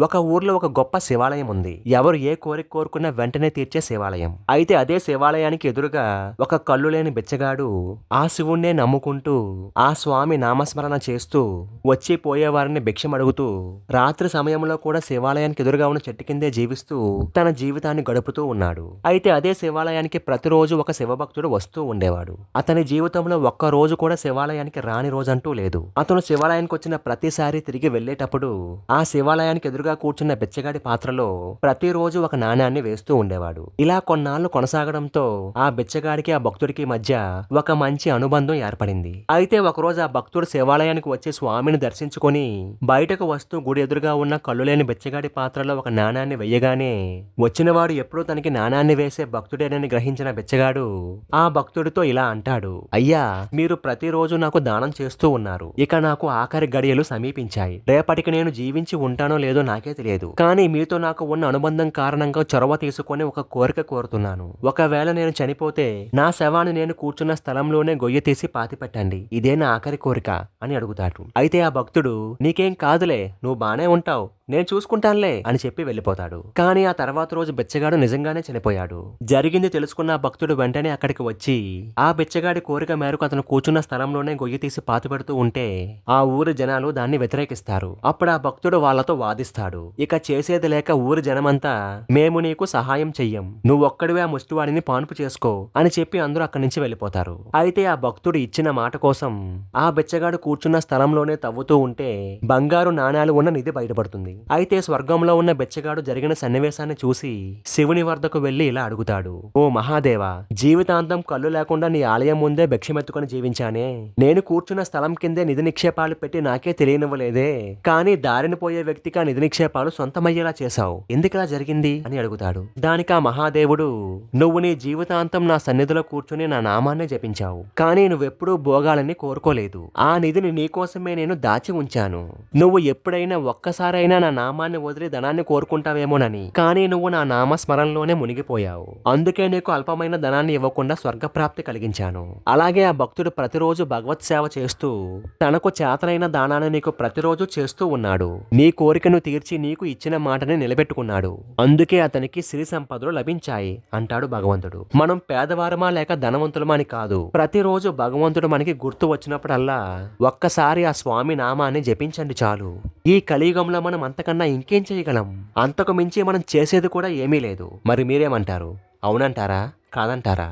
ఒక ఊర్లో ఒక గొప్ప శివాలయం ఉంది. ఎవరు ఏ కోరిక కోరుకున్నా వెంటనే తీర్చే శివాలయం. అయితే అదే శివాలయానికి ఎదురుగా ఒక కళ్ళు లేని బిచ్చగాడు ఆ శివుణ్ణే నమ్ముకుంటూ ఆ స్వామి నామస్మరణ చేస్తూ వచ్చి పోయేవారిని భిక్షం అడుగుతూ రాత్రి సమయంలో కూడా శివాలయానికి ఎదురుగా ఉన్న చెట్టు కిందే జీవిస్తూ తన జీవితాన్ని గడుపుతూ ఉన్నాడు. అయితే అదే శివాలయానికి ప్రతిరోజు ఒక శివభక్తుడు వస్తూ ఉండేవాడు. అతని జీవితంలో ఒక్క రోజు కూడా శివాలయానికి రాని రోజంటూ లేదు. అతను శివాలయానికి వచ్చిన ప్రతిసారి తిరిగి వెళ్ళేటప్పుడు ఆ శివాలయానికి ఎదురుగా కూర్చున్న బిచ్చగాడి పాత్రలో ప్రతిరోజు ఒక నాణ్యాన్ని వేస్తూ ఉండేవాడు. ఇలా కొన్నాళ్ళు కొనసాగడంతో ఆ బిచ్చగాడికి ఆ భక్తుడికి మధ్య ఒక మంచి అనుబంధం ఏర్పడింది. అయితే ఒకరోజు ఆ భక్తుడు శివాలయానికి వచ్చి స్వామిని దర్శించుకొని బయటకు వస్తూ గుడి ఎదురుగా ఉన్న కళ్ళు లేని బిచ్చగాడి పాత్రలో ఒక నాణాన్ని వెయ్యగానే వచ్చినవాడు ఎప్పుడూ తనకి నాణాన్ని వేసే భక్తుడేనని గ్రహించిన బిచ్చగాడు ఆ భక్తుడితో ఇలా అంటాడు అయ్యా మీరు ప్రతిరోజు నాకు దానం చేస్తూ ఉన్నారు. ఇక నాకు ఆఖరి గడియలు సమీపించాయి. రేపటికి నేను జీవించి ఉంటానో లేదో నా నాకే తెలియదు. కానీ మీతో నాకు ఉన్న అనుబంధం కారణంగా చొరవ తీసుకొని ఒక కోరిక కోరుతున్నాను. ఒకవేళ నేను చనిపోతే నా శవాన్ని నేను కూర్చున్న స్థలంలోనే గొయ్య తీసి పాతిపెట్టండి ఇదే నా ఆఖరి కోరిక అని అడుగుతాడు. అయితే ఆ భక్తుడు నీకేం కాదులే నువ్వు బానే ఉంటావు. నేను చూసుకుంటానులే అని చెప్పి వెళ్ళిపోతాడు. కానీ ఆ తర్వాత రోజు బిచ్చగాడు నిజంగానే చనిపోయాడు. జరిగింది తెలుసుకున్న భక్తుడు వెంటనే అక్కడికి వచ్చి ఆ బిచ్చగాడి కోరిక మేరకు అతను కూర్చున్న స్థలంలోనే గొయ్యి తీసి పాతిపెడుతూ ఉంటే ఆ ఊరి జనాలు దాన్ని వ్యతిరేకిస్తారు. అప్పుడు ఆ భక్తుడు వాళ్ళతో వాదిస్తాడు. ఇక చేసేది లేక ఊరి జనమంతా మేము నీకు సహాయం చెయ్యం. నువ్వు ఒక్కడివే ఆ ముష్టివాడిని పాన్పు చేసుకో అని చెప్పి అందరూ అక్కడి నుంచి వెళ్ళిపోతారు. అయితే ఆ భక్తుడు ఇచ్చిన మాట కోసం ఆ బిచ్చగాడు కూర్చున్న స్థలంలోనే తవ్వుతూ ఉంటే బంగారు నాణాలు ఉన్న నిధి బయటపడుతుంది. అయితే స్వర్గంలో ఉన్న బెచ్చగాడు జరిగిన సన్నివేశాన్ని చూసి శివుని వద్దకు వెళ్ళి ఇలా అడుగుతాడు. ఓ మహాదేవా జీవితాంతం కళ్ళు లేకుండా నీ ఆలయం ముందే భిక్షమెత్తుకుని జీవించానే. నేను కూర్చున్న స్థలం కిందే నిధి నిక్షేపాలు పెట్టి నాకే తెలియనివ్వలేదే. కానీ దారిని పోయే వ్యక్తికి ఆ నిధి నిక్షేపాలు సొంతమయ్యేలా చేశావు. ఎందుకలా జరిగింది? అని అడుగుతాడు. దానికి ఆ మహాదేవుడు నువ్వు నీ జీవితాంతం నా సన్నిధిలో కూర్చుని నా నామాన్నే జపించావు. కానీ నువ్వెప్పుడూ భోగాలని కోరుకోలేదు. ఆ నిధిని నీకోసమే నేను దాచి ఉంచాను. నువ్వు ఎప్పుడైనా ఒక్కసారైనా నా నామాన్ని వదిలి ధనాన్ని కోరుకుంటావేమోనని. కానీ నువ్వు నా నామస్మరణలోనే మునిగిపోయావు. అందుకే నీకు అల్పమైన ధనాన్ని ఇవ్వకుండా స్వర్గప్రాప్తి కలిగించాను. అలాగే ఆ భక్తుడు ప్రతిరోజు భగవత్ సేవ చేస్తూ తనకు చేతనైన దానాన్ని నీకు ప్రతిరోజు చేస్తూ ఉన్నాడు. నీ కోరికను తీర్చి నీకు ఇచ్చిన మాటని నిలబెట్టుకున్నాడు. అందుకే అతనికి సిరి సంపదలు లభించాయి అంటాడు భగవంతుడు. మనం పేదవారమా లేక ధనవంతులమా అని కాదు. ప్రతిరోజు భగవంతుడు మనకి గుర్తు వచ్చినప్పుడల్లా ఒక్కసారి ఆ స్వామి నామాన్ని జపించండి చాలు. ఈ కలియుగంలో మనం అంతకన్నా ఇంకేం చేయగలం? అంతకు మించి మనం చేసేది కూడా ఏమీ లేదు. మరి మీరేమంటారు? అవునంటారా? కాదంటారా?